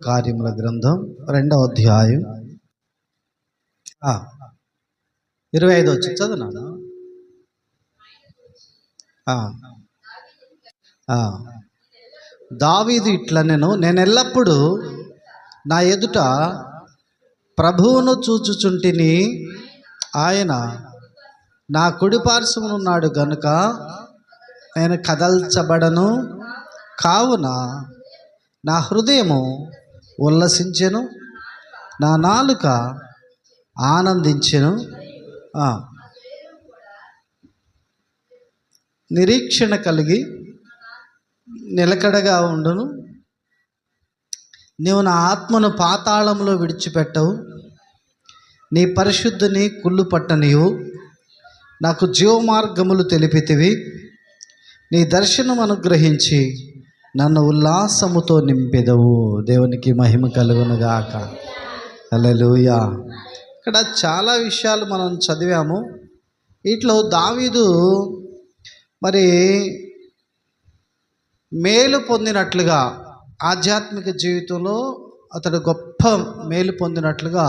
కార్యముల గ్రంథం రెండవ అధ్యాయం ఇరవై ఐదు వచ్చి చదువునాను దావీదు ఇట్లా నేను నేను ఎల్లప్పుడూ నా ఎదుట ప్రభువును చూచుచుంటిని ఆయన నా కుడిపార్శ్వమునున్నాడు గనుక నేను కదల్చబడను కావున నా హృదయము ఉల్లసించెను నా నాలుక ఆనందించెను. నిరీక్షణ కలిగి నిలకడగా ఉండును. నీవు నా ఆత్మను పాతాళంలో విడిచిపెట్టవు. నీ పరిశుద్ధిని కుళ్ళు పట్టనీవు నాకు జీవమార్గములు తెలిపితివి. నీ దర్శనం అనుగ్రహించి నన్ను ఉల్లాసముతో నింపెదవు. దేవునికి మహిమ కలుగునుగాక. అలలుయా ఇక్కడ చాలా విషయాలు మనం చదివాము. వీటిలో దావీదు మరి మేలు పొందినట్లుగా ఆధ్యాత్మిక జీవితంలో అతడు గొప్ప మేలు పొందినట్లుగా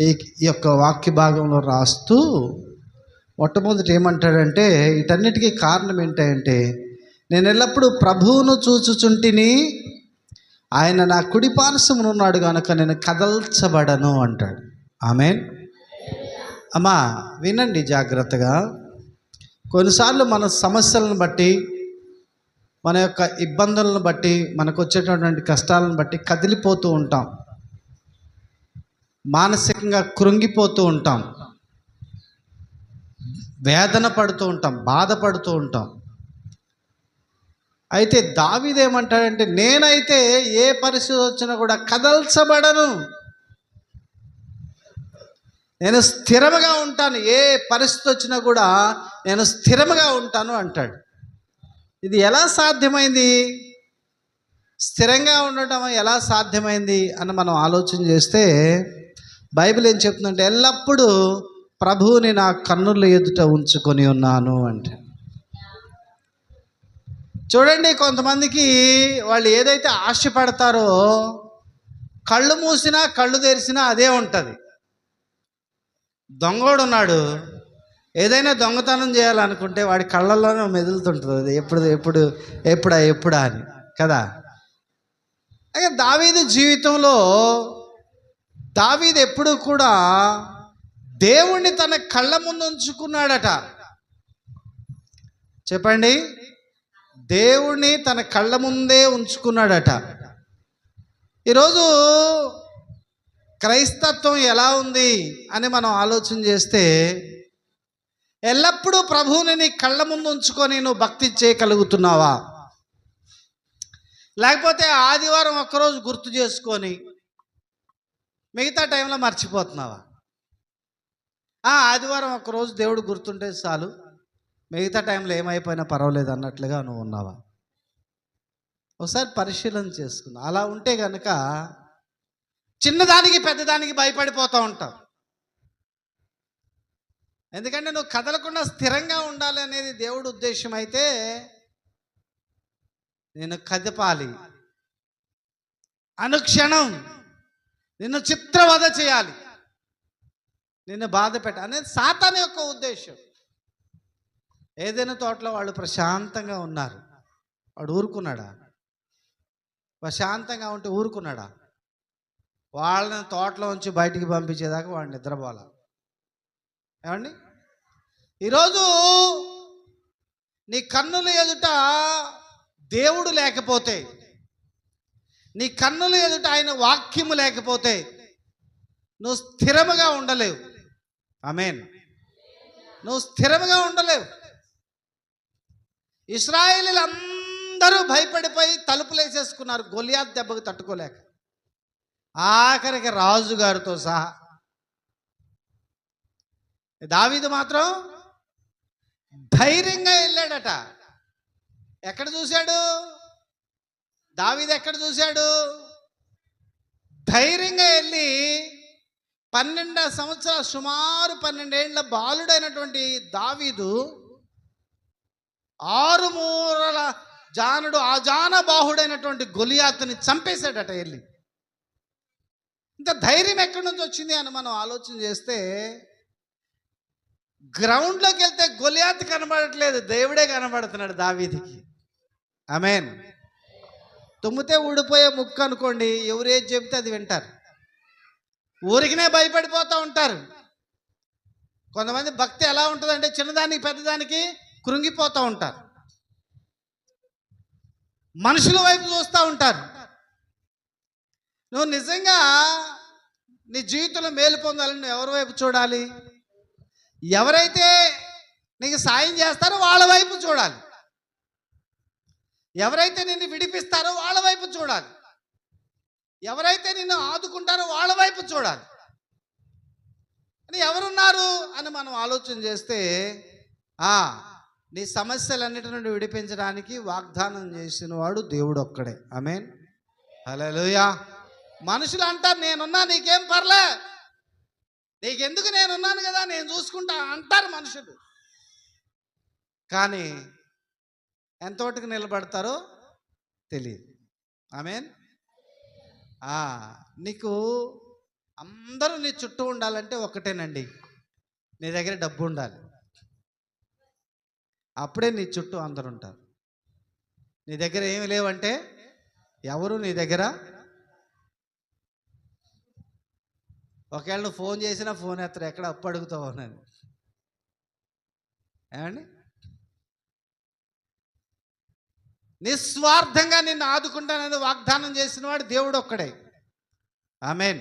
ఈ ఈ యొక్క వాక్య భాగంలో రాస్తూ మొట్టమొదటి ఏమంటాడంటే వీటన్నిటికీ కారణం ఏంటంటే నేను ఎల్లప్పుడూ ప్రభువును చూచుచుంటిని ఆయన నా కుడి ఉన్నాడు కనుక నేను కదల్చబడను అంటాడు. ఆమె అమ్మా వినండి జాగ్రత్తగా. కొన్నిసార్లు మన సమస్యలను బట్టి మన యొక్క ఇబ్బందులను బట్టి మనకు వచ్చేటటువంటి కష్టాలను బట్టి కదిలిపోతూ ఉంటాం. మానసికంగా కృంగిపోతూ ఉంటాం. వేదన పడుతూ ఉంటాం బాధపడుతూ ఉంటాం. అయితే దావిదేమంటాడంటే నేనైతే ఏ పరిస్థితి వచ్చినా కూడా కదల్చబడను. నేను స్థిరముగా ఉంటాను. ఏ పరిస్థితి వచ్చినా కూడా నేను స్థిరముగా ఉంటాను అంటాడు. ఇది ఎలా సాధ్యమైంది? స్థిరంగా ఉండటం ఎలా సాధ్యమైంది అని మనం ఆలోచన చేస్తే బైబిల్ ఏం చెప్తుందంటే ఎల్లప్పుడూ ప్రభువుని నా కన్నుల ఎదుట ఉంచుకొని ఉన్నాను అంటే చూడండి కొంతమందికి వాళ్ళు ఏదైతే ఆశపడతారో కళ్ళు మూసినా కళ్ళు తెరిచినా అదే ఉంటుంది. దొంగోడు ఉన్నాడు ఏదైనా దొంగతనం చేయాలనుకుంటే వాడి కళ్ళల్లోనే మెదులుతుంటుంది. అది ఎప్పుడు ఎప్పుడు ఎప్పుడా ఎప్పుడా అని కదా? అయితే దావీదు జీవితంలో దావీదు ఎప్పుడు కూడా దేవుణ్ణి తన కళ్ళ ముందు ఉంచుకున్నాడట. చెప్పండి. దేవుణ్ణి తన కళ్ళ ముందే ఉంచుకున్నాడట. ఈరోజు క్రైస్తత్వం ఎలా ఉంది అని మనం ఆలోచన చేస్తే ఎల్లప్పుడూ ప్రభువుని నీ కళ్ళ ముందు ఉంచుకొని నువ్వు భక్తి చేయగలుగుతున్నావా? లేకపోతే ఆదివారం ఒక్కరోజు గుర్తు చేసుకొని మిగతా టైంలో మర్చిపోతున్నావా? ఆదివారం ఒక్కరోజు దేవుడు గుర్తుంటే చాలు. మిగతా టైంలో ఏమైపోయినా పర్వాలేదు అన్నట్లుగా నువ్వు ఉన్నావా? ఒకసారి పరిశీలన చేసుకుందాం. అలా ఉంటే కనుక చిన్నదానికి పెద్దదానికి భయపడిపోతూ ఉంటావు. ఎందుకంటే నువ్వు కదలకుండా స్థిరంగా ఉండాలి అనేది దేవుడు ఉద్దేశం అయితే నేను కదపాలి. అనుక్షణం నిన్ను చిత్రవద చేయాలి. నిన్ను బాధ పెట్ట అనేది సాతాన్ యొక్క ఉద్దేశం. ఏదైనా తోటలో వాళ్ళు ప్రశాంతంగా ఉన్నారు. వాడు ఊరుకున్నాడా? ప్రశాంతంగా ఉంటే ఊరుకున్నాడా? వాళ్ళని తోటలో ఉంచి బయటికి పంపించేదాకా వాడు నిద్రపోవాల ఏమండి? ఈరోజు నీ కన్నుల ఎదుట దేవుడు లేకపోతే నీ కన్నుల ఎదుట ఆయన వాక్యము లేకపోతే నువ్వు స్థిరముగా ఉండలేవు. ఆమెన్. నువ్వు స్థిరముగా ఉండలేవు. ఇస్రాయేలీలందరూ భయపడిపోయి తలుపులు వేసేసుకున్నారు. గొలియాత్ దెబ్బకు తట్టుకోలేక. ఆఖరికి రాజుగారితో సహా. దావీదు మాత్రం ధైర్యంగా వెళ్ళాడట. ఎక్కడ చూశాడు? దావీదు ఎక్కడ చూశాడు? ధైర్యంగా వెళ్ళి పన్నెండు సంవత్సరాలు సుమారు పన్నెండేళ్ళ బాలుడైనటువంటి దావీదు ఆరుమూరల జానుడు ఆ జాన బాహుడైనటువంటి గొలియాతుని చంపేశాడట వెళ్ళి ఇంత ధైర్యం ఎక్కడి నుంచి వచ్చింది అని మనం ఆలోచన చేస్తే గ్రౌండ్లోకి వెళ్తే గొలియాత్ కనబడట్లేదు దేవుడే కనబడుతున్నాడు దావీదికి. అమేన్ తుమ్మితే ఊడిపోయే ముక్కు అనుకోండి ఎవరేది చెబితే అది వింటారు. ఊరికినే భయపడిపోతూ ఉంటారు. కొంతమంది భక్తి ఎలా ఉంటుందంటే చిన్నదానికి పెద్దదానికి కృంగిపోతూ ఉంటారు. మనుషుల వైపు చూస్తూ ఉంటారు. నువ్వు నిజంగా నీ జీవితంలో మేలు పొందాలని నువ్వు ఎవరి వైపు చూడాలి? ఎవరైతే నీకు సాయం చేస్తారో వాళ్ళ వైపు చూడాలి. ఎవరైతే నిన్ను విడిపిస్తారో వాళ్ళ వైపు చూడాలి. ఎవరైతే నిన్ను ఆదుకుంటారో వాళ్ళ వైపు చూడాలి. అని ఎవరున్నారు అని మనం ఆలోచన చేస్తే నీ సమస్యలన్నిటి నుండి విడిపించడానికి వాగ్దానం చేసిన వాడు దేవుడు ఒక్కడే అమేన్ హలోయా మనుషులు అంటారు నేనున్నా నీకేం పర్లే? నీకెందుకు నేనున్నాను కదా? నేను చూసుకుంటా అంటారు మనుషులు. కానీ ఎంతోటికి నిలబడతారో తెలియదు. ఆమెన్. నీకు అందరూ నీ చుట్టూ ఉండాలంటే ఒకటేనండి. నీ దగ్గర డబ్బు ఉండాలి. అప్పుడే నీ చుట్టూ అందరు ఉంటారు నీ దగ్గర ఏమి లేవంటే ఎవరు నీ దగ్గర? ఒకవేళ నువ్వు ఫోన్ చేసినా ఫోన్ ఎత్తరు ఎక్కడ అప్పు అడుగుతావు అని ఏమండి? నిస్వార్థంగా నిన్ను ఆదుకుంటానని వాగ్దానం చేసిన వాడు దేవుడు ఒక్కడే. ఆమెన్.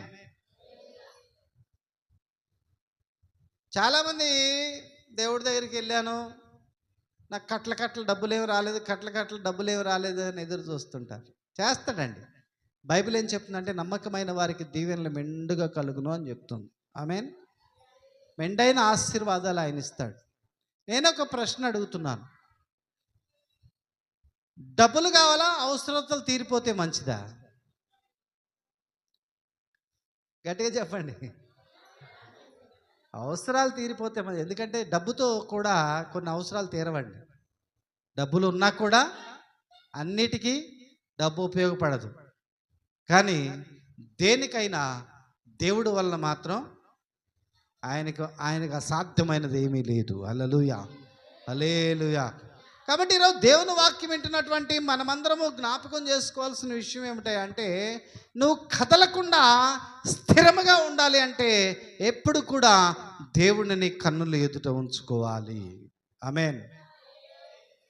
చాలామంది దేవుడి దగ్గరికి వెళ్ళాను. నాకు కట్ల కట్ల డబ్బులు ఏమి రాలేదు కట్ల కట్ల డబ్బులు ఏమి రాలేదు అని ఎదురు చూస్తుంటారు. చేస్తాడండి. బైబిల్ ఏం చెప్తుందంటే నమ్మకమైన వారికి దీవెనలు మెండుగా కలుగును అని చెప్తుంది. ఆమెన్? మెండైన ఆశీర్వాదాలు ఆయన ఇస్తాడు. నేను ఒక ప్రశ్న అడుగుతున్నాను. డబ్బులు కావాలా? అవసరతలు తీరిపోతే మంచిదా? గట్టిగా చెప్పండి. అవసరాలు తీరిపోతే మంచిది ఎందుకంటే డబ్బుతో కూడా కొన్ని అవసరాలు తీరవండి. డబ్బులు ఉన్నా కూడా అన్నిటికీ డబ్బు ఉపయోగపడదు. కానీ దేనికైనా దేవుడు వలన మాత్రం ఆయనకు ఆయనకు అసాధ్యమైనది ఏమీ లేదు. అలలుయా అలేలుయా కాబట్టి ఈరోజు దేవుని వాక్యం వింటున్నటువంటి మనమందరము జ్ఞాపకం చేసుకోవాల్సిన విషయం ఏమిటంటే నువ్వు కదలకుండా స్థిరముగా ఉండాలి అంటే ఎప్పుడు కూడా దేవుడిని కన్నులు ఎదుట ఉంచుకోవాలి. ఆమెన్.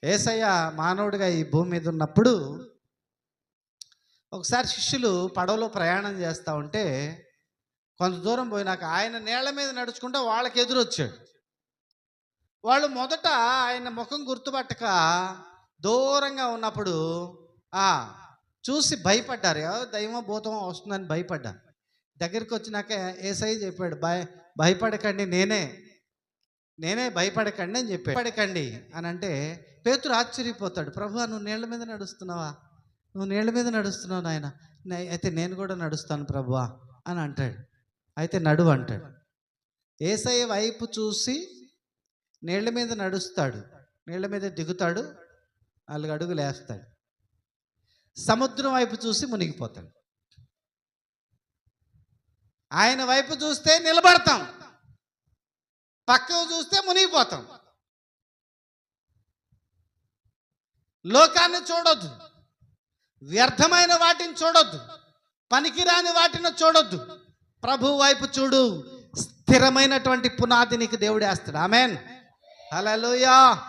ఏసయ్య మానవుడిగా ఈ భూమి మీద ఉన్నప్పుడు ఒకసారి శిష్యులు పడవలో ప్రయాణం చేస్తూ ఉంటే కొంత దూరం పోయినాక ఆయన నేల మీద నడుచుకుంటూ వాళ్ళకి ఎదురొచ్చాడు. వాళ్ళు మొదట ఆయన ముఖం గుర్తుపట్టక దూరంగా ఉన్నప్పుడు ఆ చూసి భయపడ్డారు. "ఎవరో దైవం భూతం వస్తుందని భయపడ్డారు. దగ్గరికి వచ్చినాక ఏసై చెప్పాడు భయ భయపడకండి నేనే నేనే భయపడకండి అని చెప్పాడు. భయపడకండి అని అంటే పేతురు ఆశ్చర్యపోతాడు. ప్రభు నువ్వు నీళ్ళ మీద నడుస్తున్నావా? నువ్వు నీళ్ళ మీద నడుస్తున్నావు నాయన. అయితే నేను కూడా నడుస్తాను ప్రభువా అని అంటాడు. అయితే నడువు అంటాడు. ఏసఐ వైపు చూసి నీళ్ళ మీద నడుస్తాడు. నీళ్ళ మీద దిగుతాడు. నాలుగు అడుగులు వేస్తాడు. సముద్రం వైపు చూసి మునిగిపోతాడు. ఆయన వైపు చూస్తే నిలబడతాం. పక్కకు చూస్తే మునిగిపోతాం. లోకాన్ని చూడొద్దు. వ్యర్థమైన వాటిని చూడొద్దు. పనికిరాని వాటిని చూడొద్దు. ప్రభు వైపు చూడు. స్థిరమైనటువంటి పునాది నీకు దేవుడు వేస్తాడు. ఆమెన్. హల్లెలూయా.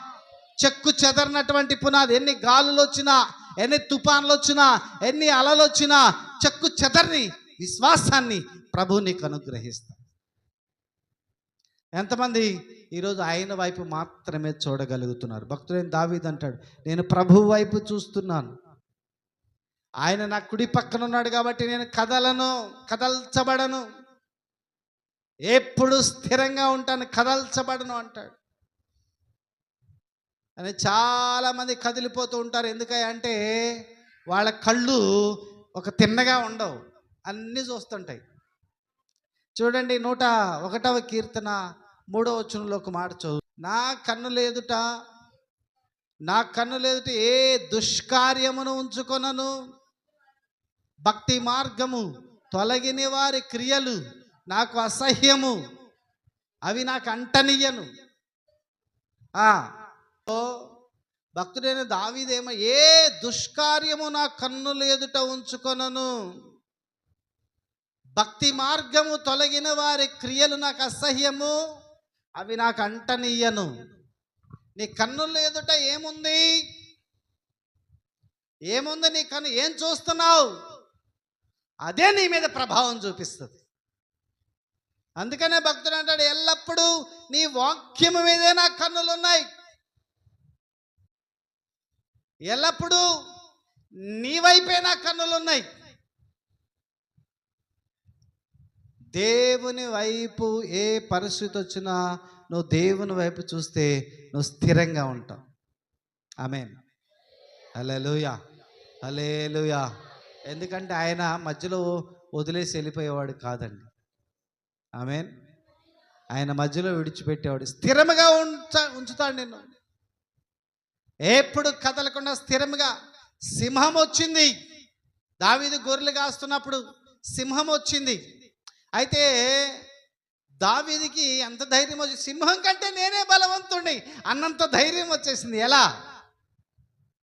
చెక్కు చెదరినటువంటి పునాది ఎన్ని గాలులు వచ్చినా ఎన్ని తుఫాన్లు వచ్చినా ఎన్ని అలలు వచ్చినా చెక్కు చెదర్ని విశ్వాసాన్ని ప్రభు నీకు అనుగ్రహిస్తాడు ఎంతమంది ఈరోజు ఆయన వైపు మాత్రమే చూడగలుగుతున్నారు. భక్తుడైన దావీద్ అంటాడు నేను ప్రభు వైపు చూస్తున్నాను. ఆయన నా కుడి పక్కన ఉన్నాడు కాబట్టి నేను కదలను కదల్చబడను. ఎప్పుడు స్థిరంగా ఉంటాను కదల్చబడను అంటాడు. అని చాలామంది కదిలిపోతూ ఉంటారు. ఎందుకంటే వాళ్ళ కళ్ళు ఒక తిన్నగా ఉండవు. అన్నీ చూస్తుంటాయి. చూడండి నూట ఒకటవ కీర్తన మూడవ వచనంలో ఒక మాట చదువు నా కన్ను లేదుట నా కన్ను లేదుట ఏ దుష్కార్యమును ఉంచుకొనను? భక్తి మార్గము తొలగిన వారి క్రియలు నాకు అసహ్యము. అవి నాకు అంటనియ్యను ఆ, భక్తుడైన దావీదేమో ఏ దుష్కార్యము నా కన్నులు ఎదుట ఉంచుకొనను. భక్తి మార్గము తొలగిన వారి క్రియలు నాకు అసహ్యము. అవి నాకు అంటనియ్యను నీ కన్నుల ఎదుట ఏముంది? ఏముంది నీ కన్ను? ఏం చూస్తున్నావు? అదే నీ మీద ప్రభావం చూపిస్తుంది. అందుకనే భక్తుడు అంటాడు ఎల్లప్పుడూ నీ వాక్యము మీదే నా కన్నులు ఉన్నాయి ఎల్లప్పుడూ నీ వైపే నా కన్నులు ఉన్నాయి దేవుని వైపు ఏ పరిస్థితి వచ్చినా నువ్వు దేవుని వైపు చూస్తే నువ్వు స్థిరంగా ఉంటావు. ఆమెన్. అలెలుయా అలేలుయా ఎందుకంటే ఆయన మధ్యలో వదిలేసి వెళ్ళిపోయేవాడు కాదండి. ఆమెన్. ఆయన మధ్యలో విడిచిపెట్టేవాడు. స్థిరముగా ఉంచ ఉంచుతాడు నిన్ను. ఎప్పుడు కదలకుండా స్థిరంగా సింహం వచ్చింది. దావీదు గొర్రెలు కాస్తున్నప్పుడు సింహం వచ్చింది. అయితే దావీదికి ఎంత ధైర్యం వచ్చి సింహం కంటే నేనే బలవంతుణ్ణి. అన్నంత ధైర్యం వచ్చేసింది. ఎలా?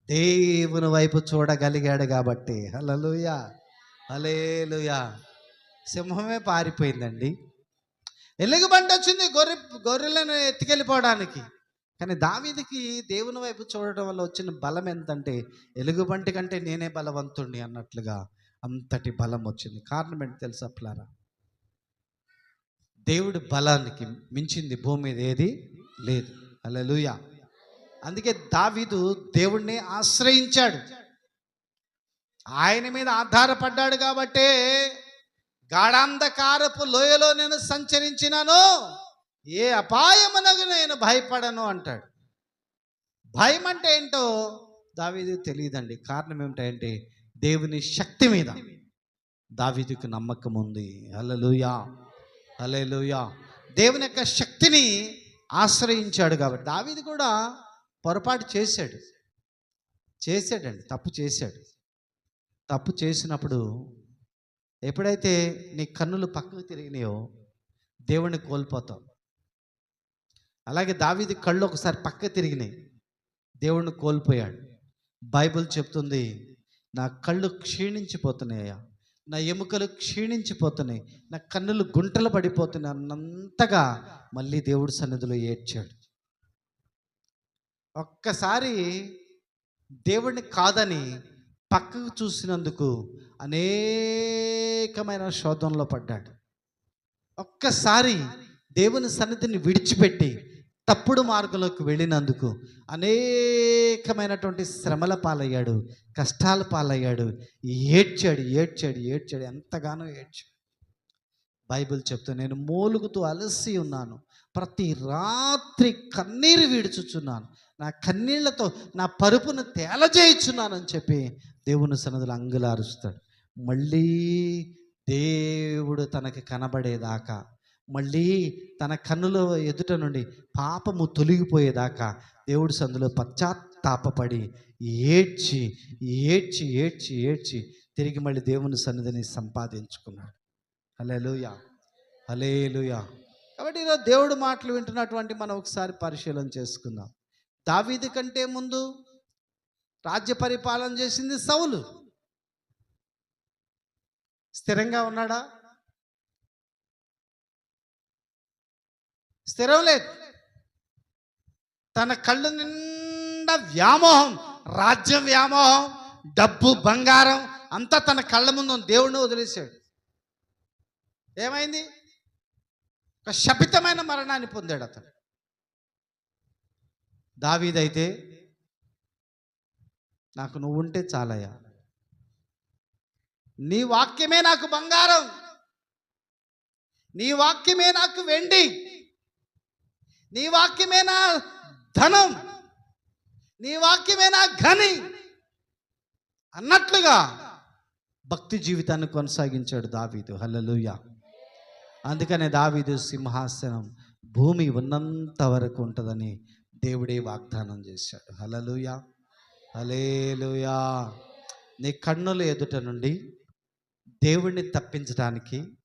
దేవుని వైపు చూడగలిగాడు కాబట్టి. హలలుయా హలేలుయా సింహమే పారిపోయిందండి. ఎలుగుబంటి వచ్చింది గొర్రె గొర్రెలను ఎత్తుకెళ్ళిపోవడానికి. కానీ దావీదికి దేవుని వైపు చూడటం వల్ల వచ్చిన బలం ఎంతంటే ఎలుగుబంటి కంటే నేనే బలవంతుణ్ణి అన్నట్లుగా అంతటి బలం వచ్చింది. కారణం ఏంటి తెలుసా ప్లారా? దేవుడి బలానికి మించింది భూమి మీద ఏది లేదు. అలలుయా అందుకే దావీదు దేవుణ్ణి ఆశ్రయించాడు. ఆయన మీద ఆధారపడ్డాడు కాబట్టే గాఢాంధకారపు లోయలో నేను సంచరించినాను. ఏ అపాయమునకు నేను భయపడను అంటాడు. భయం అంటే ఏంటో దావీదు తెలియదండి. కారణం ఏమిటంటే దేవుని శక్తి మీద. దావీదుకు నమ్మకం ఉంది. అలలుయా అలెలుయా దేవుని యొక్క శక్తిని ఆశ్రయించాడు కాబట్టి. దావీదు కూడా పొరపాటు చేశాడు. చేశాడండి. తప్పు చేశాడు. తప్పు చేసినప్పుడు ఎప్పుడైతే నీ కన్నులు పక్కకు తిరిగినాయో దేవుణ్ణి కోల్పోతావు. అలాగే దావీది కళ్ళు ఒకసారి పక్క తిరిగినాయి. దేవుణ్ణి కోల్పోయాడు. బైబిల్ చెప్తుంది నా కళ్ళు క్షీణించిపోతున్నాయా నా ఎముకలు క్షీణించిపోతున్నాయి. నా కన్నులు గుంటలు పడిపోతున్నాయి అన్నంతగా మళ్ళీ దేవుడి సన్నిధిలో ఏడ్చాడు. ఒక్కసారి దేవుడిని కాదని పక్కకు చూసినందుకు అనేకమైన శోధనలో పడ్డాడు. ఒక్కసారి దేవుని సన్నిధిని విడిచిపెట్టి తప్పుడు మార్గంలోకి వెళ్ళినందుకు అనేకమైనటువంటి శ్రమల పాలయ్యాడు కష్టాల పాలయ్యాడు ఏడ్చాడు ఏడ్చాడు ఏడ్చాడు ఎంతగానో ఏడ్చాడు. బైబిల్ చెప్తూ నేను మూలుగుతూ అలసి ఉన్నాను. ప్రతి రాత్రి కన్నీరు వీడుచుచున్నాను. నా కన్నీళ్ళతో నా పరుపును తేలజేయుచున్నానని చెప్పి దేవుని సన్నదులు అంగులారుస్తాడు మళ్ళీ దేవుడు తనకి కనబడేదాకా మళ్ళీ తన కన్నుల ఎదుట నుండి పాపము తొలగిపోయేదాకా దేవుడి సందులో పశ్చాత్తాపపడి ఏడ్చి ఏడ్చి ఏడ్చి ఏడ్చి తిరిగి మళ్ళీ దేవుని సన్నిధిని సంపాదించుకున్నాడు. హలేలుయా హలేలుయా కాబట్టి ఈరోజు దేవుడు మాటలు వింటున్నటువంటి మనం ఒకసారి పరిశీలన చేసుకుందాం. దావీది కంటే ముందు రాజ్య పరిపాలన చేసింది సౌలు. స్థిరంగా ఉన్నాడా? స్థిరం లేదు. తన కళ్ళు నిండా వ్యామోహం రాజ్యం వ్యామోహం డబ్బు బంగారం అంతా తన కళ్ళ ముందు దేవుడిని వదిలేశాడు. ఏమైంది? ఒక శపితమైన మరణాన్ని పొందాడు అతను. దావీదైతే నాకు నువ్వు ఉంటే చాలయ్యా. నీ వాక్యమే నాకు బంగారం. నీ వాక్యమే నాకు వెండి. నీ వాక్యమే నా ధనం? నీ వాక్యమే నా ఘని? అన్నట్లుగా భక్తి జీవితాన్ని కొనసాగించాడు దావీదు. హల్లెలూయా. అందుకనే దావీదు సింహాసనం భూమి ఉన్నంత వరకు ఉంటుందని దేవుడే వాగ్దానం చేశాడు. హలలుయ హలేలుయా నీ కన్నుల ఎదుట నుండి దేవుణ్ణి తప్పించడానికి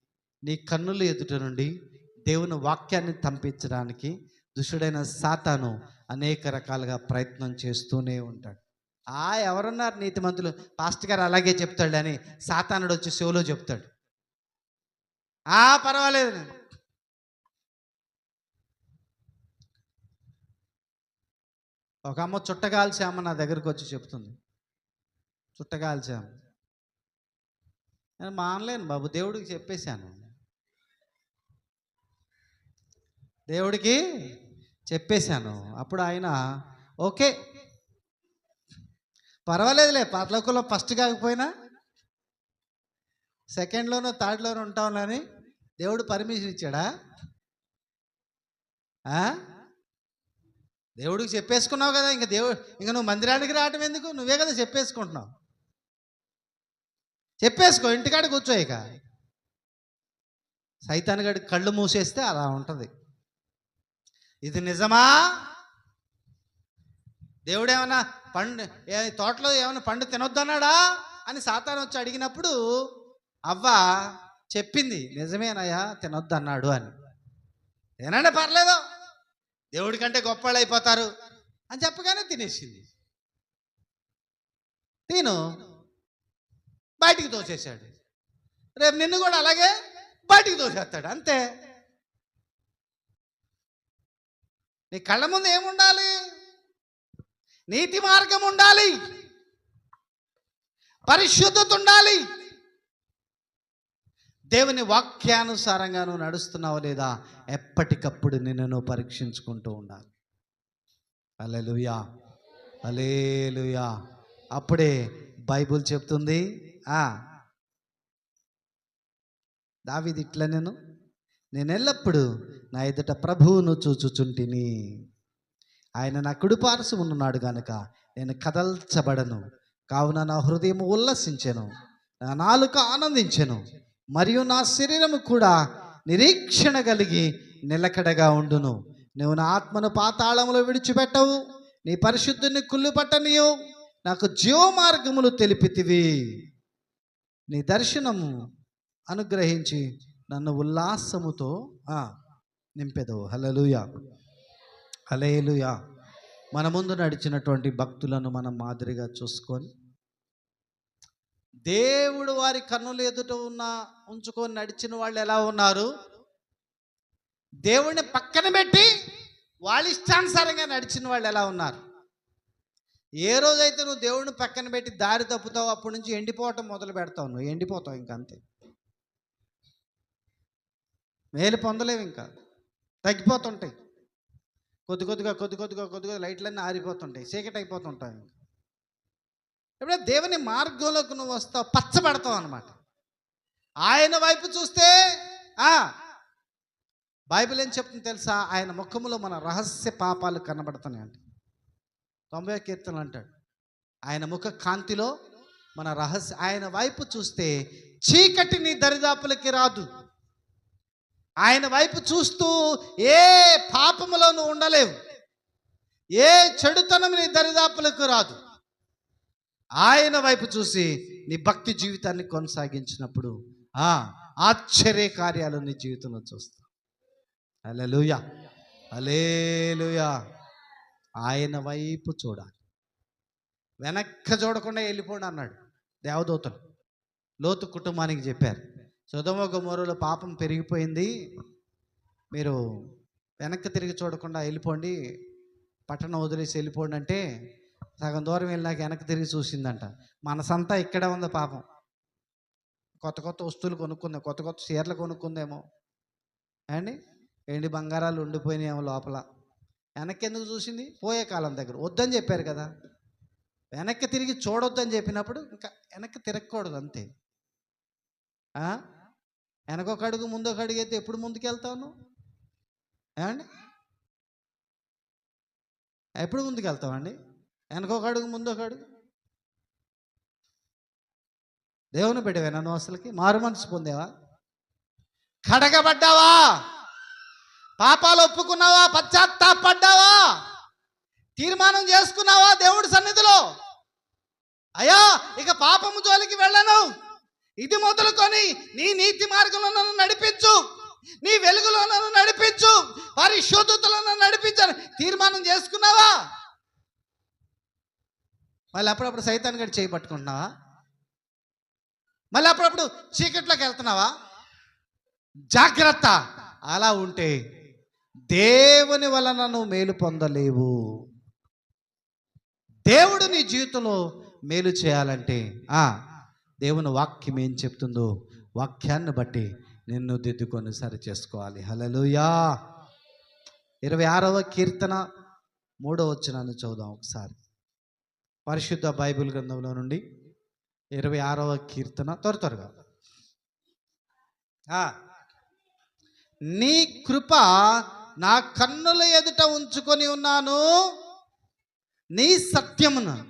నీ కన్నుల ఎదుట నుండి దేవుని వాక్యాన్ని తంపించడానికి దుష్టుడైన సాతాను అనేక రకాలుగా ప్రయత్నం చేస్తూనే ఉంటాడు. ఆ ఎవరున్నారు నీతిమంతులు? పాస్ట్ గారు అలాగే చెప్తాడు అని సాతానుడు వచ్చి షోలో చెప్తాడు. ఆ పర్వాలేదు నేను. ఒక అమ్మ చుట్టగాల్చామ నా దగ్గరకు వచ్చి చెప్తుంది. చుట్టగాల్చామ. నేను మానలేను బాబు దేవుడికి చెప్పేశాను. దేవుడికి చెప్పేశాను. అప్పుడు ఆయన ఓకే. పర్వాలేదులే పర్లోకంలో ఫస్ట్ కాకపోయినా. సెకండ్లోనూ థర్డ్లోనూ ఉంటాంలని దేవుడు పర్మిషన్ ఇచ్చాడా? దేవుడికి చెప్పేసుకున్నావు కదా ఇంకా దేవుడు ఇంకా నువ్వు మందిరానికి రావటం ఎందుకు? నువ్వే కదా చెప్పేసుకుంటున్నావు. చెప్పేసుకో ఇంటికాడ కూర్చో ఇక. సైతాన్ గడి కళ్ళు మూసేస్తే అలా ఉంటుంది. ఇది నిజమా? దేవుడు ఏమైనా పండు తోటలో ఏమైనా పండు తినొద్దన్నాడా? అని సాతాను వచ్చి అడిగినప్పుడు అవ్వ చెప్పింది నిజమేనయ్యా తినొద్దన్నాడు అని. తినండి పర్లేదు. దేవుడి కంటే గొప్పవాళ్ళు అయిపోతారు అని చెప్పగానే తినేసింది. తిను బయటికి తోసేశాడు. రేపు నిన్ను కూడా అలాగే బయటికి తోసేస్తాడు అంతే. నీ కళ్ళ ముందు ఏముండాలి? నీతి మార్గం ఉండాలి. పరిశుద్ధత ఉండాలి. దేవుని వాక్యానుసారంగా నువ్వు నడుస్తున్నావు లేదా ఎప్పటికప్పుడు నిన్ను నువ్వు పరీక్షించుకుంటూ ఉండాలి. అలెలుయా అలేలుయా అప్పుడే బైబుల్ చెప్తుంది దావిది ఇట్లా నేను నేను ఎల్లప్పుడూ నా ఎదుట ప్రభువును చూచుచుంటిని. ఆయన నా కుడిపారసు ఉన్నాడు గనుక నేను కదల్చబడను. కావున నా హృదయం ఉల్లసించెను. నా నాలుక ఆనందించెను. మరియు నా శరీరము కూడా నిరీక్షణ కలిగి నిలకడగా ఉండును. నువ్వు నా ఆత్మను పాతాళములో విడిచిపెట్టవు. నీ పరిశుద్ధుని కుళ్ళు పట్టనియు. నాకు జీవమార్గములు తెలిపితివి. నీ దర్శనము అనుగ్రహించి నన్ను ఉల్లాసముతో నింపెదవు. హలలుయా హలేలుయా మన ముందు నడిచినటువంటి భక్తులను మనం మాదిరిగా చూసుకొని దేవుడు వారి కన్నులు ఎదుట ఉన్న ఉంచుకొని నడిచిన వాళ్ళు ఎలా ఉన్నారు? దేవుడిని పక్కన పెట్టి వాళ్ళ ఇష్టానుసారంగా నడిచిన వాళ్ళు ఎలా ఉన్నారు? ఏ రోజైతే నువ్వు దేవుడిని పక్కన పెట్టి దారి తప్పుతావు అప్పటి నుంచి ఎండిపోవటం మొదలు పెడతావు నువ్వు. ఎండిపోతావు ఇంకా అంతే. మేలు పొందలేవు ఇంకా. తగ్గిపోతుంటాయి. కొద్ది కొద్దిగా కొద్ది కొద్దిగా కొద్దిగా లైట్లన్నీ ఆరిపోతుంటాయి. చీకటి అయిపోతుంటాయి ఇంకా. ఎప్పుడైతే దేవుని మార్గంలోకి నువ్వు వస్తావు పచ్చబడతావు అనమాట ఆయన వైపు చూస్తే ఆ! బైబిల్ ఏం చెప్తుంది తెలుసా? ఆయన ముఖములో మన రహస్య పాపాలు కనబడుతున్నాయండి తొంభై కీర్తనలు అంటాడు. ఆయన ముఖ కాంతిలో మన రహస్య ఆయన వైపు చూస్తే చీకటిని దరిదాపులకి రాదు. ఆయన వైపు చూస్తూ ఏ పాపములో నువ్వు ఉండలేవు. ఏ చెడుతనం నీ దరిదాపులకు రాదు. ఆయన వైపు చూసి నీ భక్తి జీవితాన్ని కొనసాగించినప్పుడు ఆ ఆశ్చర్య కార్యాలు నీ జీవితంలో చూస్తావు అలెలుయ అలేలుయ ఆయన వైపు చూడాలి. వెనక్క చూడకుండా వెళ్ళిపోండి అన్నాడు దేవదూతలు. లోతు కుటుంబానికి చెప్పారు. సుధమ గుమరులో పాపం పెరిగిపోయింది. మీరు వెనక్కి తిరిగి చూడకుండా వెళ్ళిపోండి. పట్టణం వదిలేసి వెళ్ళిపోండి అంటే సగం దూరం వెళ్ళినాక వెనక్కి తిరిగి చూసిందంట. మనసంతా ఇక్కడే ఉంది పాపం. కొత్త కొత్త వస్తువులు కొనుక్కుందాం కొత్త కొత్త చీరలు కొనుక్కుందేమో. అండి ఎండి బంగారాలు ఉండిపోయినాయేమో లోపల. వెనక్కి ఎందుకు చూసింది? పోయే కాలం దగ్గర. వద్దని చెప్పారు కదా. వెనక్కి తిరిగి చూడొద్దని చెప్పినప్పుడు ఇంకా వెనక్కి తిరగకూడదు అంతే. వెనకొక అడుగు ముందొక అడుగు అయితే ఎప్పుడు ముందుకెళ్తావు ఏమండి? ఎప్పుడు ముందుకెళ్తావండి వెనకొక అడుగు ముందొక అడుగు? దేవుని బిడ్డవేనా నన్ను అసలుకి మారు మనసు పొందేవా? కడగబడ్డావా? పాపాలు ఒప్పుకున్నావా? పశ్చాత్తాపడ్డావా? తీర్మానం చేసుకున్నావా దేవుడి సన్నిధిలో? అయ్యా ఇక పాపము జోలికి వెళ్ళను. ఇది మొదలుకొని నీ నీతి మార్గంలో నన్ను నడిపించు. నీ వెలుగులో నన్ను నడిపించు. పరిశుద్ధతలో నన్ను నడిపించాను తీర్మానం చేసుకున్నావా? మళ్ళీ అప్పుడప్పుడు సైతాన్ని గడి చేయి పట్టుకుంటున్నావా? మళ్ళీ అప్పుడప్పుడు చీకట్లోకి వెళ్తున్నావా? జాగ్రత్త. అలా ఉంటే దేవుని వలన నువ్వు మేలు పొందలేవు. దేవుడు నీ జీవితంలో మేలు చేయాలంటే ఆ దేవుని వాక్యం ఏం చెప్తుందో వాక్యాన్ని బట్టి నిన్ను దిద్దుకొని సరి చేసుకోవాలి హలలుయా ఇరవై ఆరవ కీర్తన మూడో వచ్చినాన్ని చూద్దాం ఒకసారి. పరిశుద్ధ బైబిల్ గ్రంథంలో నుండి ఇరవై ఆరవ కీర్తన త్వర త్వరగా. నీ కృప నా కన్నుల ఎదుట ఉంచుకొని ఉన్నాను. నీ సత్యమున.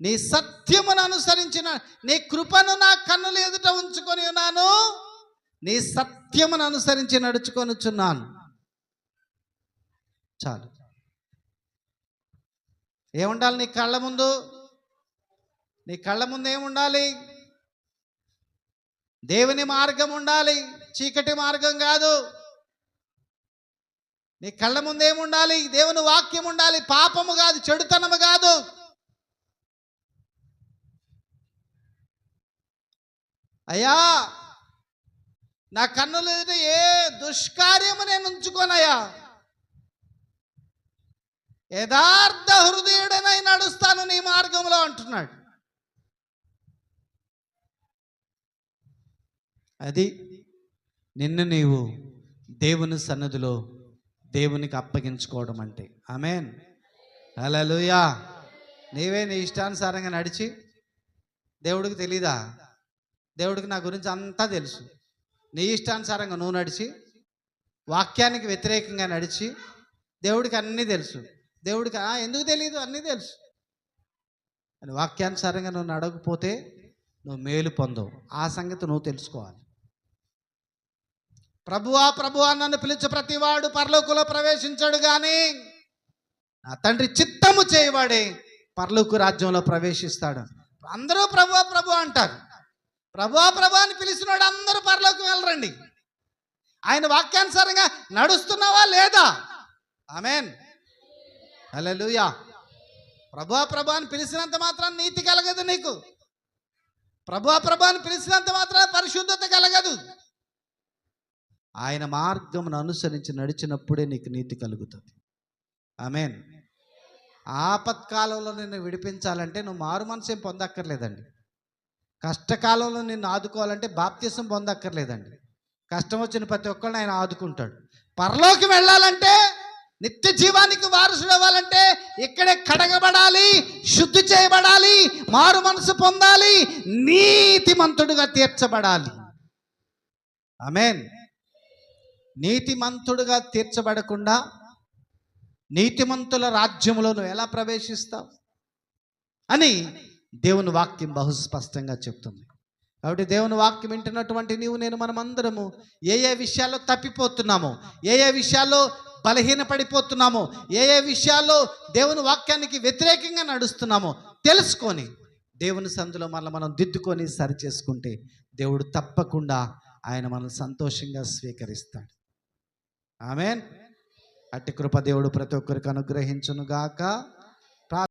నీ సత్యమును అనుసరించిన నీ కృపను నా కన్నుల ఎదుట ఉంచుకొని ఉన్నాను. నీ సత్యమును అనుసరించి నడుచుకొనుచున్నాను చాలు. ఏముండాలి నీ కళ్ళ ముందు? నీ కళ్ళ ముందు ఏముండాలి? దేవుని మార్గం ఉండాలి. చీకటి మార్గం కాదు. నీ కళ్ళ ముందు ఏముండాలి? దేవుని వాక్యం ఉండాలి. పాపము కాదు చెడుతనము కాదు. అయ్యా నా కన్నులు ఎదుట ఏ దుష్కార్యము నేను ఉంచుకోనయ్యా. యథార్థ హృదయుడనై నడుస్తాను నీ మార్గంలో అంటున్నాడు. అది నిన్ను నీవు దేవుని సన్నదిలో దేవునికి అప్పగించుకోవడం అంటే. ఆమెన్. హల్లెలూయా. నీవే నీ ఇష్టానుసారంగా నడిచి దేవుడికి తెలీదా? దేవుడికి నా గురించి అంతా తెలుసు. నీ ఇష్టానుసారంగా నువ్వు నడిచి వాక్యానికి వ్యతిరేకంగా నడిచి దేవుడికి అన్నీ తెలుసు. దేవుడికి ఎందుకు తెలియదు అన్నీ తెలుసు. అని వాక్యానుసారంగా నువ్వు నడవకపోతే నువ్వు మేలు పొందవు. ఆ సంగతి నువ్వు తెలుసుకోవాలి. ప్రభువా ప్రభువా నన్ను పిలిచే ప్రతివాడు పర్లోకులో ప్రవేశించాడు కానీ నా తండ్రి చిత్తము చేయవాడే పర్లోకు రాజ్యంలో ప్రవేశిస్తాడు. అందరూ ప్రభువా ప్రభు అంటారు. ప్రభువా ప్రభా అని పిలిచినాడు అందరూ పరలోకి వెళ్ళరండి. ఆయన వాక్యానుసారంగా నడుస్తున్నావా లేదా? ఆమెన్. హల్లెలూయా. ప్రభా ప్రభా అని పిలిచినంత మాత్రం నీతి కలగదు నీకు. ప్రభా ప్రభా అని పిలిచినంత మాత్రం పరిశుద్ధత కలగదు. ఆయన మార్గమును అనుసరించి నడిచినప్పుడే నీకు నీతి కలుగుతుంది. ఆమెన్. ఆపత్కాలంలో నిన్ను విడిపించాలంటే నువ్వు మారు మనసు ఏం పొందక్కర్లేదండి. కష్టకాలంలో నిన్ను ఆదుకోవాలంటే బాప్తీసం పొందక్కర్లేదండి. కష్టం వచ్చిన ప్రతి ఒక్కరిని ఆయన ఆదుకుంటాడు. పరలోకి వెళ్ళాలంటే నిత్య జీవానికి వారసుడు అవ్వాలంటే ఇక్కడే కడగబడాలి శుద్ధి చేయబడాలి మారు మనసు పొందాలి నీతిమంతుడుగా తీర్చబడాలి. అమేన్ నీతిమంతుడుగా తీర్చబడకుండా నీతిమంతుల రాజ్యములో నువ్వు ఎలా ప్రవేశిస్తావు? అని దేవుని వాక్యం బహు స్పష్టంగా చెప్తుంది. కాబట్టి దేవుని వాక్యం వింటున్నటువంటి నీవు నేను మనమందరము ఏ ఏ విషయాల్లో తప్పిపోతున్నామో ఏ ఏ విషయాల్లో బలహీనపడిపోతున్నామో ఏ ఏ విషయాల్లో దేవుని వాక్యానికి వ్యతిరేకంగా నడుస్తున్నామో తెలుసుకొని దేవుని సందులో మనల్ని మనం దిద్దుకొని సరి చేసుకుంటే దేవుడు తప్పకుండా ఆయన మనల్ని సంతోషంగా స్వీకరిస్తాడు. ఆమెన్. అట్టి కృప దేవుడు ప్రతి ఒక్కరికి అనుగ్రహించునుగాక.